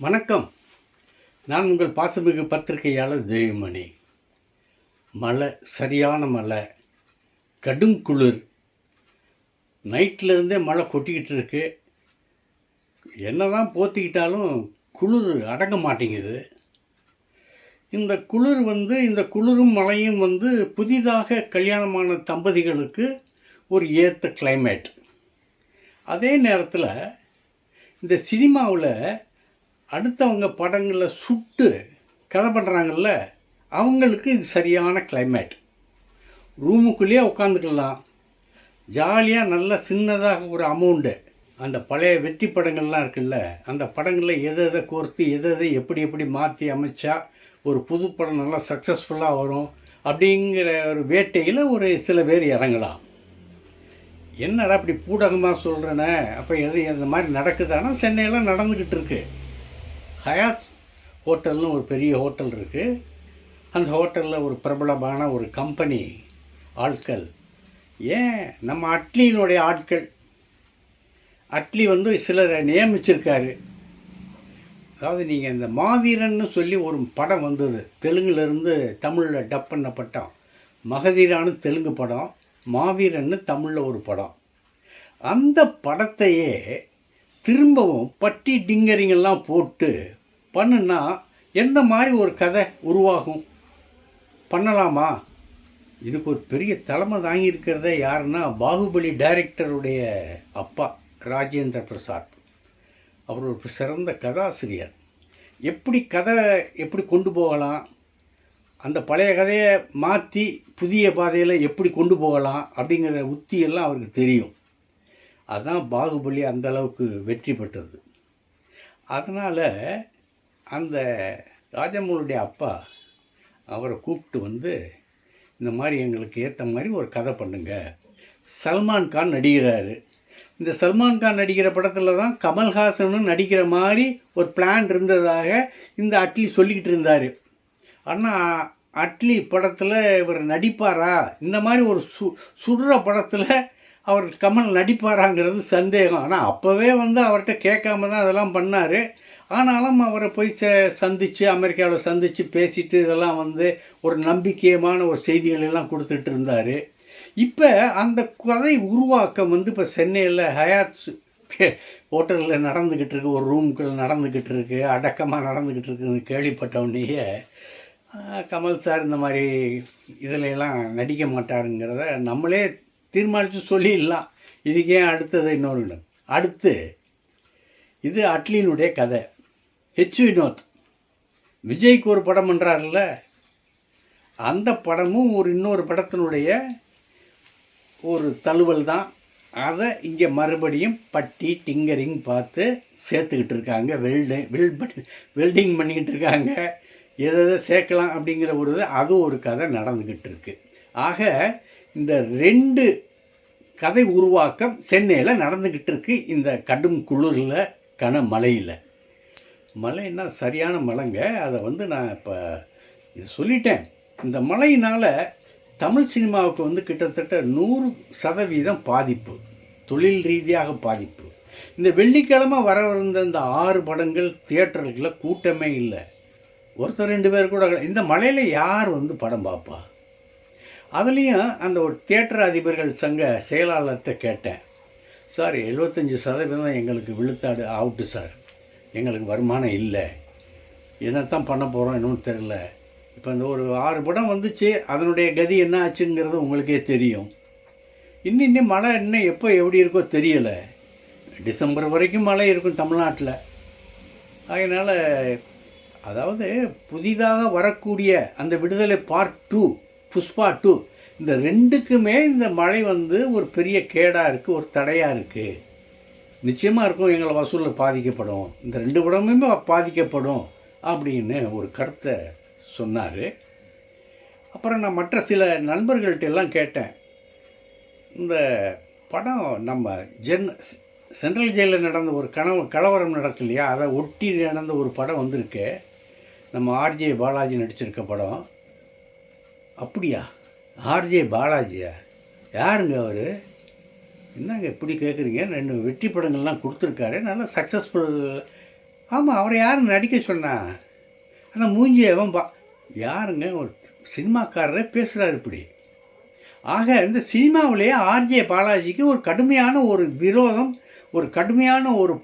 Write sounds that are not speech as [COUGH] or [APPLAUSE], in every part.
வணக்கம். நான் உங்கள் பாசமிகு பத்திரிகையாளர் ஜெயமணி. மழை சரியான மழை கடும் குளிர். நைட்டில் இருந்தே மழை கொட்டிக்கிட்டு இருக்கு என்னதான் போத்திக்கிட்டாலும் குளிர் அடங்க மாட்டேங்குது. இந்த குளிர் வந்து இந்த குளிரும் மழையும் வந்து புதிதாக கல்யாணமான தம்பதிகளுக்கு ஒரு ஏற்ற கிளைமேட் அதே நேரத்தில் இந்த சினிமாவில் அடுத்தவங்க படங்களை சுட்டு கதை பண்ணுறாங்கல்ல அவங்களுக்கு இது சரியான கிளைமேட் ரூமுக்குள்ளேயே உட்காந்துக்கலாம் ஜாலியாக நல்ல சின்னதாக ஒரு அமௌண்ட்டு அந்த பழைய வெற்றி படங்கள்லாம் இருக்குல்ல அந்த படங்களில் எதை எதை கோர்த்து எதை எதை எப்படி எப்படி மாற்றி அமைச்சா ஒரு புது படம் நல்லா சக்ஸஸ்ஃபுல்லாக வரும் அப்படிங்கிற ஒரு வேட்டையில் ஒரு சில பேர் இறங்கலாம். என்னடா இப்படி பூடகமாக சொல்கிறேனே அப்போ எது இந்த மாதிரி நடக்குதானா? சென்னையில் நடந்துக்கிட்டு இருக்குது ஹயாத் ஹோட்டல்னு ஒரு பெரிய ஹோட்டல் இருக்குது அந்த ஹோட்டலில் ஒரு பிரபலமான ஒரு கம்பெனி ஆட்கள். ஏன்? நம்ம அட்லியினுடைய ஆட்கள். அட்லி வந்து சிலரை நியமிச்சிருக்காரு. அதாவது நீங்கள் இந்த மாவீரன்னு சொல்லி ஒரு படம் வந்தது. தெலுங்குலேருந்து தமிழில் டப் பண்ண படம். மகதீரான்னு தெலுங்கு படம். மாவீரன்னு தமிழில் ஒரு படம். அந்த படத்தையே திரும்பவும் பட்டி டிங்கரிங்கெல்லாம் போட்டு பண்ணுன்னா என்ன மாதிரி ஒரு கதை உருவாகும்? பண்ணலாமா? இதுக்கு ஒரு பெரிய தலைமை தாங்கியிருக்கிறதே யாருன்னா பாகுபலி டைரக்டருடைய அப்பா ராஜேந்திர பிரசாத். அவர் ஒரு சிறந்த கதாசிரியர். எப்படி கதை எப்படி கொண்டு போகலாம்? அந்த பழைய கதையை மாற்றி புதிய பாதையில் எப்படி கொண்டு போகலாம்? அப்படிங்கிற உத்தியெல்லாம் அவருக்கு தெரியும். அதுதான் பாகுபலி அந்த அளவுக்கு வெற்றி பெற்றது. அதனால் அந்த ராஜமௌலுடைய அப்பா அவரை கூப்பிட்டு வந்து இந்த மாதிரி எங்களுக்கு ஏற்ற மாதிரி ஒரு கதை பண்ணுங்க. சல்மான் கான் நடிக்கிறாரு. இந்த சல்மான் கான் நடிக்கிற படத்தில் தான் கமல்ஹாசனும் நடிக்கிற மாதிரி ஒரு பிளான் இருந்ததாக இந்த அட்லி சொல்லிக்கிட்டு இருந்தார். ஆனால் அட்லி படத்தில் இவர் நடிப்பாரா? இந்த மாதிரி ஒரு சு சுடுற படத்தில் அவர் கமல் நடிப்பாராங்கிறது சந்தேகம். ஆனால் அப்போவே வந்து அவர்கிட்ட கேட்காம தான் அதெல்லாம் பண்ணார். ஆனாலும் அவரை போய் ச சந்தித்து அமெரிக்காவில் சந்தித்து பேசிட்டு இதெல்லாம் வந்து ஒரு நம்பிக்கையமான ஒரு செய்திகளெல்லாம் கொடுத்துட்டு இருந்தார். இப்போ அந்த கதை உருவாக்கம் வந்து இப்போ சென்னையில் ஹயாத் ஹோட்டலில் நடந்துக்கிட்டு இருக்கு ஒரு ரூமுக்குள்ள நடந்துக்கிட்டு இருக்கு அடக்கமாக நடந்துக்கிட்டு இருக்குன்னு கேள்விப்பட்ட உடனேயே கமல் சார் இந்த மாதிரி இதிலெல்லாம் நடிக்க மாட்டாருங்கிறத நம்மளே தீர்மானித்து சொல்லிடலாம். இதுக்கே அடுத்தது இன்னொரு அடுத்து இது அட்லினுடைய கதை. ஹெச் வினோத் விஜய்க்கு ஒரு படம் பண்ணுறாருல்ல அந்த படமும் ஒரு இன்னொரு படத்தினுடைய ஒரு தழுவல் தான். அதை இங்கே மறுபடியும் பட்டி டிங்கரிங் பார்த்து சேர்த்துக்கிட்டு இருக்காங்க. வெல்டு வெல் வெல்டிங் பண்ணிக்கிட்டு இருக்காங்க. எதை எதை சேர்க்கலாம் அப்படிங்கிற ஒரு இது அது ஒரு கதை நடந்துக்கிட்டு இருக்கு. ஆக இந்த ரெண்டு கதை உருவாக்கம் சென்னையில் நடந்துக்கிட்டு இருக்கு. இந்த கடும் குளிரில் கன மழையில் மழைன்னா சரியான மழைங்க. அதை வந்து நான் இப்போ இது சொல்லிட்டேன். இந்த மழையினால் தமிழ் சினிமாவுக்கு வந்து கிட்டத்தட்ட நூறு சதவீதம் பாதிப்பு. தொழில் ரீதியாக பாதிப்பு. இந்த வெள்ளிக்கிழமை வரவிருந்த இந்த ஆறு படங்கள் தியேட்டருக்குள்ள கூட்டமே இல்லை. ஒருத்தர் ரெண்டு பேர் கூட இந்த மலையில் யார் வந்து படம் பார்ப்பா அதுலேயும் அந்த ஒரு தியேட்டர் அதிபர்கள் சங்க செயலாளர்கிட்ட கேட்டேன். சார் எழுபத்தஞ்சி சதவீதம் எங்களுக்கு விழுத்தாடு அவுட்டு சார் எங்களுக்கு வருமானம் இல்லை. என்னத்தான் பண்ண போகிறோம் இன்னும் தெரில இப்போ இந்த ஒரு ஆறு படம் வந்துச்சு அதனுடைய கதி என்ன ஆச்சுங்கிறது உங்களுக்கே தெரியும். இன்னும் இன்னும் மழை இன்னும் எப்போ எப்படி இருக்கோ தெரியலை. டிசம்பர் வரைக்கும் மழை இருக்கும் தமிழ்நாட்டில். அதனால் அதாவது புதிதாக வரக்கூடிய அந்த விடுதலை பார்ட் டூ புஷ்பா டூ இந்த ரெண்டுக்குமே இந்த மழை வந்து ஒரு பெரிய கேடாக இருக்குது ஒரு தடையாக இருக்குது நிச்சயமாக இருக்கும் எங்களை வசூலில் பாதிக்கப்படும். இந்த ரெண்டு படமுமே பாதிக்கப்படும் அப்படின்னு ஒரு கருத்தை சொன்னார். அப்புறம் நான் மற்ற சில நண்பர்கள்ட்ட எல்லாம் கேட்டேன். இந்த படம் நம்ம ஜென் சென்ட்ரல் ஜெயிலில் நடந்த ஒரு கனவு கலவரம் நடக்கு இல்லையா? அதை ஒட்டி நடந்த ஒரு படம் வந்திருக்கு. நம்ம ஆர்ஜே பாலாஜி நடிச்சிருக்க படம். அப்படியா? ஆர்ஜே பாலாஜியா? யாருங்க அவர்? என்னங்க இப்படி கேட்குறீங்க ரெண்டு வெற்றி படங்கள்லாம் கொடுத்துருக்காரு. நல்லா சக்ஸஸ்ஃபுல் ஆமாம் அவரை யார் நடிக்க சொன்னா? ஆனால் மூஞ்சி அவன் பா யாருங்க? ஒரு சினிமாக்காரரே பேசுகிறார் இப்படி. ஆக இந்த சினிமாவிலேயே ஆர்ஜே பாலாஜிக்கு ஒரு கடுமையான ஒரு விரோதம் ஒரு கடுமையான ஒரு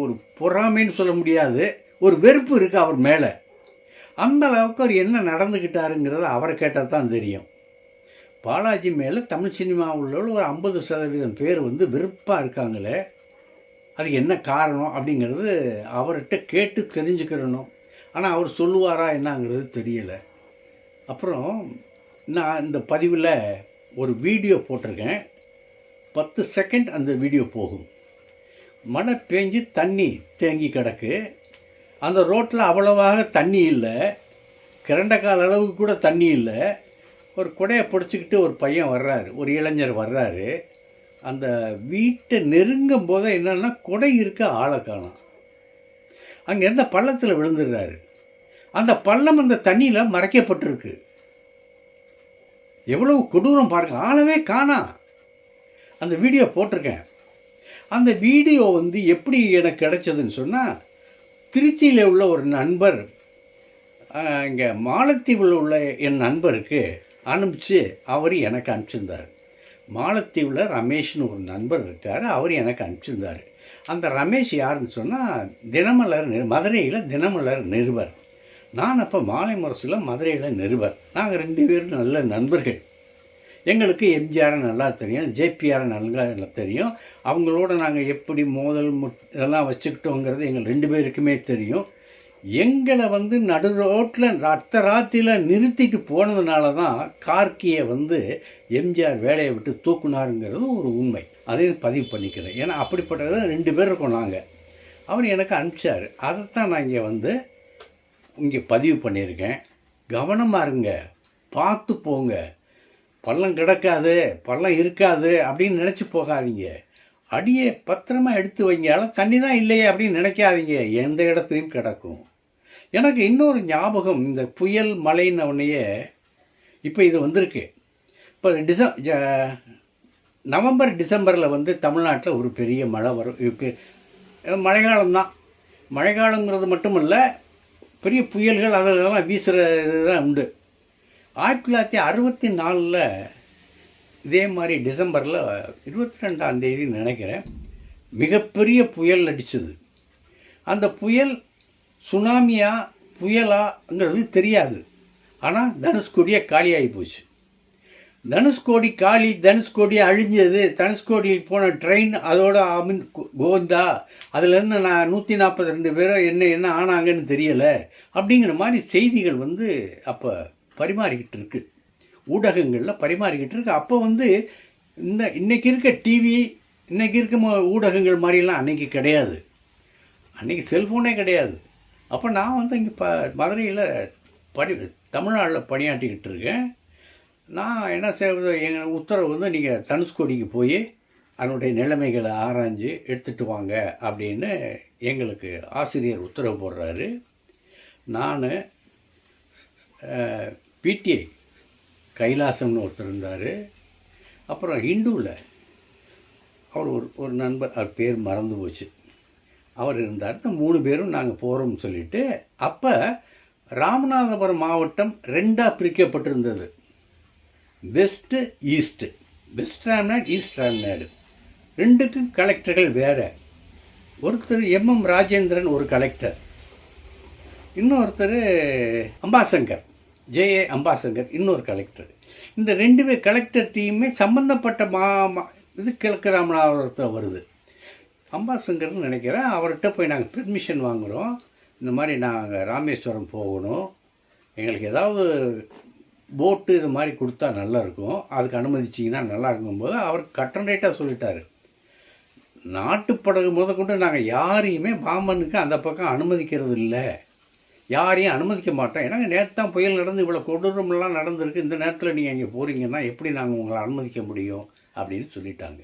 ஒரு பொறாமைன்னு சொல்ல முடியாது. ஒரு வெறுப்பு இருக்குது அவர் மேலே. அந்த அளவுக்கு அவர் என்ன நடந்துக்கிட்டாருங்கிறத அவரை கேட்டால் தான் தெரியும். பாலாஜி மேலே தமிழ் சினிமாவில் உள்ள ஒரு ஐம்பது சதவீதம் பேர் வந்து வெறுப்பாக இருக்காங்களே. அது என்ன காரணம் அப்படிங்கிறது அவர்கிட்ட கேட்டு தெரிஞ்சுக்கிறணும். ஆனால் அவர் சொல்லுவாரா என்னங்கிறது தெரியலை. அப்புறம் நான் இந்த பதிவில் ஒரு வீடியோ போட்டிருக்கேன். பத்து செகண்ட் அந்த வீடியோ போகும். மழை பேஞ்சு தண்ணி தேங்கி கிடக்கு. அந்த ரோட்டில் அவ்வளவாக தண்ணி இல்லை. கிரண்டக்கால் அளவுக்கு கூட தண்ணி இல்லை. ஒரு குடையை பிடிச்சிக்கிட்டு ஒரு பையன் வர்றாரு ஒரு இளைஞர் வர்றாரு. அந்த வீட்டை நெருங்கும் போது என்னென்னா குடை இருக்க ஆளை காணும். அங்கே இருந்த பள்ளத்தில் விழுந்துடுறாரு. அந்த பள்ளம் அந்த தண்ணியில் மறைக்கப்பட்டிருக்கு. எவ்வளவு கொடூரம் பாருங்க ஆளவே காணா. அந்த வீடியோ போட்டிருக்கேன். அந்த வீடியோ வந்து எப்படி எனக்கு கிடைச்சதுன்னு சொன்னால் திருச்சியில் உள்ள ஒரு நண்பர் இங்கே மாலத்தீவில் உள்ள என் நண்பருக்கு அனுப்பிச்சு அவர் எனக்கு அனுப்பிச்சிருந்தார். மாலத்தீவில் ரமேஷ்னு ஒரு நண்பர் இருக்கார் அவர் எனக்கு அனுப்பிச்சிருந்தார். அந்த ரமேஷ் யாருன்னு சொன்னால் தினமலர் நிரு மதுரையில் தினமலர் நிருபர். நான் அப்போ மாலை முரசில் மதுரையில் நிருபர். நாங்கள் ரெண்டு பேரும் நல்ல நண்பர்கள். எங்களுக்கு எம்ஜிஆரை நல்லா தெரியும் ஜேபிஆரை நல்லா தெரியும். அவங்களோட நாங்கள் எப்படி மோதல் முட் இதெல்லாம் வச்சுக்கிட்டோங்கிறது எங்கள் ரெண்டு பேருக்குமே தெரியும். எங்களை வந்து நடு ரோட்டில் ரத்த ராத்திரியில் நிறுத்திட்டு போனதுனால தான் கார்கியை வந்து எம்ஜிஆர் வேலையை விட்டு தூக்குனாருங்கிறது ஒரு உண்மை. அதையும் பதிவு பண்ணிக்கிறேன். ஏன்னா அப்படிப்பட்டது ரெண்டு பேர் இருக்கோம் நாங்கள் அவர் எனக்கு அனுப்பிச்சார். அதைத்தான் நான் இங்கே வந்து இங்கே பதிவு பண்ணியிருக்கேன். கவனமாக இருங்க. பார்த்து போங்க. பள்ளம் கிடக்காது பள்ளம் இருக்காது அப்படின்னு நினச்சி போகாதீங்க. அடியை பத்திரமா எடுத்து வைங்க. தண்ணி தான் இல்லையே அப்படின்னு நினைக்காதீங்க. எந்த இடத்துலையும் கிடக்கும். எனக்கு இன்னொரு ஞாபகம் இந்த புயல் மழைன்ன உடனேயே இப்போ இது வந்திருக்கு. இப்போ டிசம் ஜ- நவம்பர் டிசம்பரில் வந்து தமிழ்நாட்டில் ஒரு பெரிய மழை வரும். இப்போ மழைக்காலம்தான். மழைக்காலங்கிறது மட்டுமல்ல பெரிய புயல்கள் அதெல்லாம் வீசுகிற இதுதான் உண்டு. ஆயிரத்தி தொள்ளாயிரத்தி அறுபத்தி நாலில் இதே மாதிரி டிசம்பரில் இருபத்தி ரெண்டாம் தேதி நினைக்கிறேன் மிகப்பெரிய புயல் அடிச்சது. அந்த புயல் சுனாமியா புயலாங்கிறது தெரியாது. ஆனால் தனுஷ்கோடியே காலியாகி போச்சு. தனுஷ்கோடி காலி தனுஷ்கோடி அழிஞ்சது. தனுஷ்கோடி போன ட்ரெயின் அதோட அமின் கோந்தா அதுலேருந்து நான் நூற்றி நாற்பத்தி ரெண்டு பேரும் என்ன என்ன ஆனாங்கன்னு தெரியலை. அப்படிங்கிற மாதிரி செய்திகள் வந்து அப்போ பரிமாறிக்கிட்டு இருக்குது ஊடகங்களில் பரிமாறிக்கிட்டு இருக்கு. அப்போ வந்து இந்த இன்றைக்கி இருக்க டிவி இன்றைக்கி இருக்க ஊடகங்கள் மாதிரிலாம் அன்றைக்கி கிடையாது. அன்றைக்கி செல்ஃபோனே கிடையாது. அப்போ நான் வந்து இங்கே ப மதுரையில் படி தமிழ்நாட்டில் பணியாற்றிக்கிட்டு இருக்கேன். நான் என்ன செய்வது எங்கள் உத்தரவு வந்து நீங்கள் தனுஷ்கோடிக்கு போய் அதனுடைய நிலைமைகளை ஆராய்ஞ்சு எடுத்துகிட்டு வாங்க அப்படின்னு எங்களுக்கு ஆசிரியர் உத்தரவு போடுறாரு. நான் பிடிஐ கைலாசம்னு ஒருத்தர் இருந்தார். அப்புறம் ஹிந்துவில் அவர் ஒரு ஒரு நண்பர் அவர் பேர் மறந்து போச்சு. அவர் இருந்தார். இந்த மூணு பேரும் நாங்கள் போகிறோம்னு சொல்லிட்டு அப்போ ராமநாதபுரம் மாவட்டம் ரெண்டாக பிரிக்கப்பட்டிருந்தது. West east west Ramnad east Ramnad ரெண்டுக்கும் கலெக்டர்கள் வேறு. ஒருத்தர் எம்எம் ராஜேந்திரன் ஒரு கலெக்டர் இன்னொருத்தர் அம்பாசங்கர் ஜேஏ அம்பாசங்கர் இன்னொரு கலெக்டர் இந்த ரெண்டு பேர் கலெக்டர் டீமே சம்மந்தப்பட்ட மா மா- இது கிழக்கு ராமநாதபுரத்தில் வருது. அம்பாசங்கர்னு நினைக்கிறேன். அவர்கிட்ட போய் நாங்கள் பெர்மிஷன் வாங்குகிறோம் இந்த மாதிரி நாங்கள் ராமேஸ்வரம் போகணும். எங்களுக்கு ஏதாவது போட்டு இது மாதிரி கொடுத்தா நல்லா இருக்கும் அதுக்கு அனுமதிச்சிங்கன்னா நல்லா இருக்கும்போது அவர் கட்டன் ரேட்டாக சொல்லிட்டார். நாட்டு நாட்டுப்படகு முதற்கொண்டு நாங்கள் யாரையுமே பாம்பனுக்கு அந்த பக்கம் அனுமதிக்கிறது இல்லை யாரையும் அனுமதிக்க மாட்டோம். ஏன்னா நேற்று தான் புயல் நடந்து இவ்வளோ கொடூரமெல்லாம் நடந்திருக்கு. இந்த நேரத்தில் நீங்கள் இங்கே போகிறீங்கன்னா எப்படி நாங்கள் உங்களை அனுமதிக்க முடியும்? அப்படின்னு சொல்லிட்டாங்க.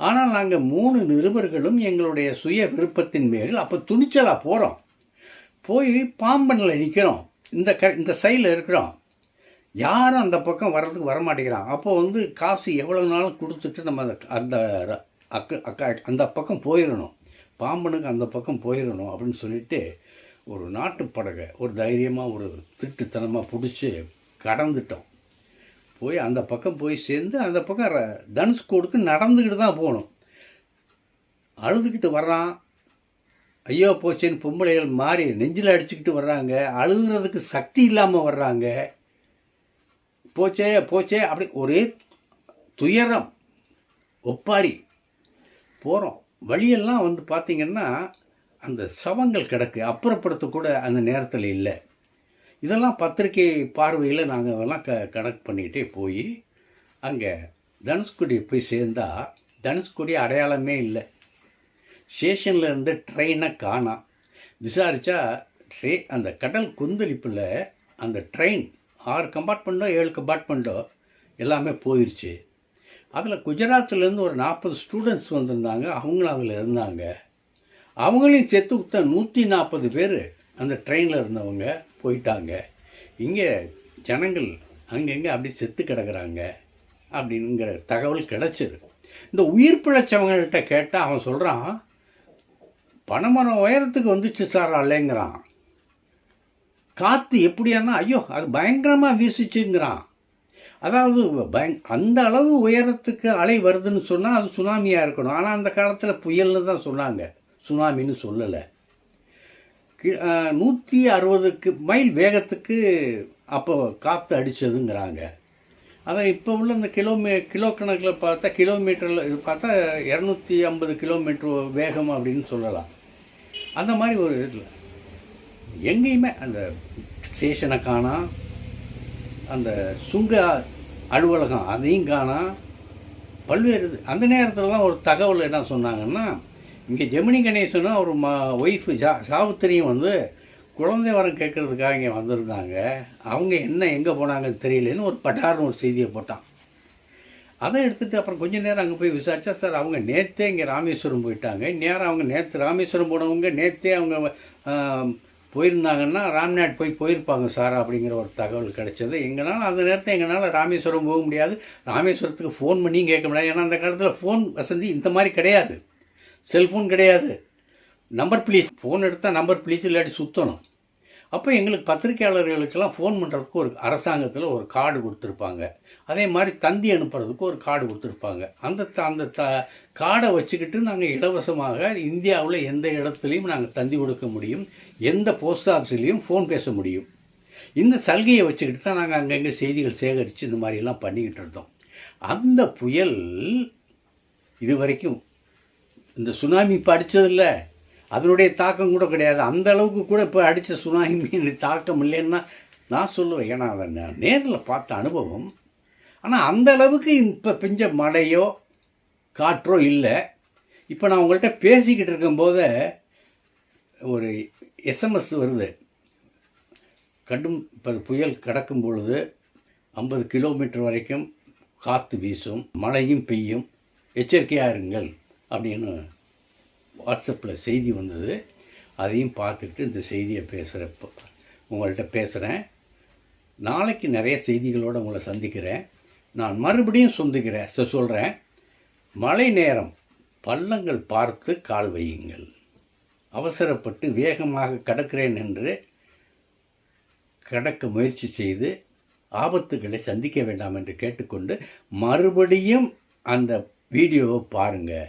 ஆனால் நாங்கள் மூணு நிருபர்களும் எங்களுடைய சுய விருப்பத்தின் மேல் அப்போ துணிச்சலாக போகிறோம் போய் பாம்பனில் நிற்கிறோம் இந்த க இந்த சைடில் இருக்கிறோம். யாரும் அந்த பக்கம் வர்றதுக்கு வரமாட்டேங்கிறான். அப்போ வந்து காசு எவ்வளோ நாளும் கொடுத்துட்டு நம்ம அந்த அந்த ர- அக்க அந்த பக்கம் போயிடணும். பாம்பனுக்கு அந்த பக்கம் போயிடணும் அப்படின்னு சொல்லிட்டு ஒரு நாட்டு படகை ஒரு தைரியமாக ஒரு திட்டுத்தனமாக பிடிச்சி கடந்துட்டோம். போய் அந்த பக்கம் போய் சேர்ந்து அந்த பக்கம் ர- தனுஷ்கோடுக்கு நடந்துக்கிட்டு தான் போகணும். அழுதுகிட்டு வர்றான். ஐயோ போச்சேன்னு பொம்பளைகள் மாறி நெஞ்சில் அடிச்சுக்கிட்டு வர்றாங்க. அழுகுறதுக்கு சக்தி இல்லாமல் வர்றாங்க. போச்சே போச்சே அப்படி ஒரே துயரம் ஒப்பாரி. போகிறோம் வழியெல்லாம் வந்து பார்த்திங்கன்னா அந்த சவங்கள் கிடக்கு. அப்புறப்படுத்தக்கூட அந்த நேரத்தில் இல்லை. இதெல்லாம் பத்திரிக்கை பார்வையில் நாங்கள் அதெல்லாம் க கனெக்ட் பண்ணிகிட்டே போய் அங்கே தனுஷ்குடி போய் சேர்ந்தால் தனுஷ்குடி அடையாளமே இல்லை. ஸ்டேஷனில் இருந்து ட்ரெயினை காணாம் விசாரித்தா ட்ரெ அந்த கடல் கொந்தளிப்பில் அந்த ட்ரெயின் ஆறு கம்பார்ட்மெண்ட்டோ ஏழு கம்பார்ட்மெண்ட்டோ எல்லாமே போயிடுச்சு அதில் குஜராத்லேருந்து ஒரு நாற்பது ஸ்டூடெண்ட்ஸ் வந்திருந்தாங்க அவங்களும் அதில் இருந்தாங்க. அவங்களையும் செத்து விட்ட நூற்றி நாற்பது பேர் அந்த ட்ரெயினில் இருந்தவங்க போயிட்டாங்க. இங்கே ஜனங்கள் அங்கங்கே அப்படி செத்து கிடக்கிறாங்க அப்படிங்கிற தகவல் கிடச்சிது. இந்த உயிர் பிழைச்சவங்கள்ட்ட கேட்டால் அவன் சொல்கிறான் பனைமரம் உயரத்துக்கு வந்துச்சு சார் அல்லைங்கிறான். காற்று எப்படியானா ஐயோ அது பயங்கரமாக வீசிச்சுங்கிறான். அதாவது பயங் அந்த அளவு உயரத்துக்கு அலை வருதுன்னு சொன்னால் அது சுனாமியாக இருக்கணும். ஆனால் அந்த காலத்தில் புயல்னு தான் சொன்னாங்க. சுனாமின்னு சொல்லலை. நூற்றி அறுபதுக்கு மைல் வேகத்துக்கு அப்போ காற்று அடித்ததுங்கிறாங்க அதான் இப்போ உள்ள இந்த கிலோமீ கிலோ கணக்கில் பார்த்தா கிலோமீட்டரில் இது பார்த்தா இரநூத்தி ஐம்பது கிலோமீட்டர் வேகம் அப்படின்னு சொல்லலாம். அந்த மாதிரி ஒரு இதில். எங்கேயுமே அந்த ஸ்டேஷனை காணோம் அந்த சுங்க அலுவலகம் அதையும் காணோம் பல்வேறு இது. அந்த நேரத்தில் தான் ஒரு தகவல் என்ன சொன்னாங்கன்னா இங்கே ஜெமினி கணேசனும் அவர் ம ஒய்ஃபு ஜா சாவித்திரியும் வந்து குழந்தை வரம் கேட்குறதுக்காக இங்கே வந்திருந்தாங்க. அவங்க என்ன எங்கே போனாங்கன்னு தெரியலன்னு ஒரு பட்டார்னு ஒரு செய்தியை போட்டான். அதை எடுத்துகிட்டு அப்புறம் கொஞ்ச நேரம் அங்கே போய் விசாரித்தா சார் அவங்க நேற்றே இங்கே ராமேஸ்வரம் போயிட்டாங்க. நேரம் அவங்க நேற்று ராமேஸ்வரம் போனவங்க நேற்றே அவங்க போயிருந்தாங்கன்னா ராம்நாட் போய் போயிருப்பாங்க சார் அப்படிங்கிற ஒரு தகவல் கிடைச்சது. எங்களால் அந்த நேரத்தை எங்களால் ராமேஸ்வரம் போக முடியாது. ராமேஸ்வரத்துக்கு ஃபோன் பண்ணியும் கேட்க முடியாது. ஏன்னா அந்த காலத்தில் ஃபோன் வசதி இந்த மாதிரி கிடையாது. செல்ஃபோன் கிடையாது. நம்பர் ப்ளீஸ் ஃபோன் எடுத்தால் நம்பர் ப்ளீஸ் இல்லாட்டி சுற்றணும் அப்போ எங்களுக்கு பத்திரிக்கையாளர்களுக்கெல்லாம் ஃபோன் பண்ணுறதுக்கு ஒரு அரசாங்கத்தில் ஒரு கார்டு கொடுத்துருப்பாங்க. அதே மாதிரி தந்தி அனுப்புறதுக்கு ஒரு கார்டு கொடுத்துருப்பாங்க. அந்த த அந்த த கார்டை வச்சுக்கிட்டு நாங்கள் இலவசமாக இந்தியாவில் எந்த இடத்துலையும் நாங்கள் தந்தி கொடுக்க முடியும். எந்த போஸ்ட் ஆஃபீஸ்லேயும் ஃபோன் பேச முடியும். இந்த சலுகையை வச்சுக்கிட்டு தான் நாங்கள் அங்கங்கே செய்திகள் சேகரித்து இந்த மாதிரிலாம் பண்ணிக்கிட்டு இருந்தோம். அந்த புயல் இது வரைக்கும் இந்த சுனாமி இப்போ அடித்ததில்ல அதனுடைய தாக்கம் கூட கிடையாது. அந்த அளவுக்கு கூட இப்போ அடித்த சுனாமி [LAUGHS] தாக்கம் இல்லைன்னா நான் சொல்லுவேன். ஏன்னா அதை நான் நேரில் பார்த்த அனுபவம். ஆனால் அந்த அளவுக்கு இப்போ பெஞ்ச மழையோ காற்றோ இல்லை. இப்போ நான் உங்கள்கிட்ட பேசிக்கிட்டு இருக்கும்போது ஒரு எஸ்எம்எஸ் வருது. கடும் இப்போ புயல் கடக்கும் பொழுது ஐம்பது கிலோமீட்டர் வரைக்கும் காற்று வீசும் மழையும் பெய்யும். எச்சரிக்கையாக இருங்கள். அப்படின்னு வாட்ஸ்அப்பில் செய்தி வந்தது. அதையும் பார்த்துட்டு இந்த செய்தியை பேசுகிறப்போ உங்கள்கிட்ட பேசுகிறேன் நாளைக்கு நிறைய செய்திகளோடு உங்களை சந்திக்கிறேன். நான் மறுபடியும் சொந்திக்கிறேன் சொல்கிறேன் மழை நேரம் பள்ளங்கள் பார்த்து கால் வையுங்கள். அவசரப்பட்டு வேகமாக கடக்கிறேன் என்று கடக்க முயற்சி செய்து ஆபத்துகளை சந்திக்க வேண்டாம் என்று கேட்டுக்கொண்டு மறுபடியும் அந்த வீடியோவை பாருங்கள்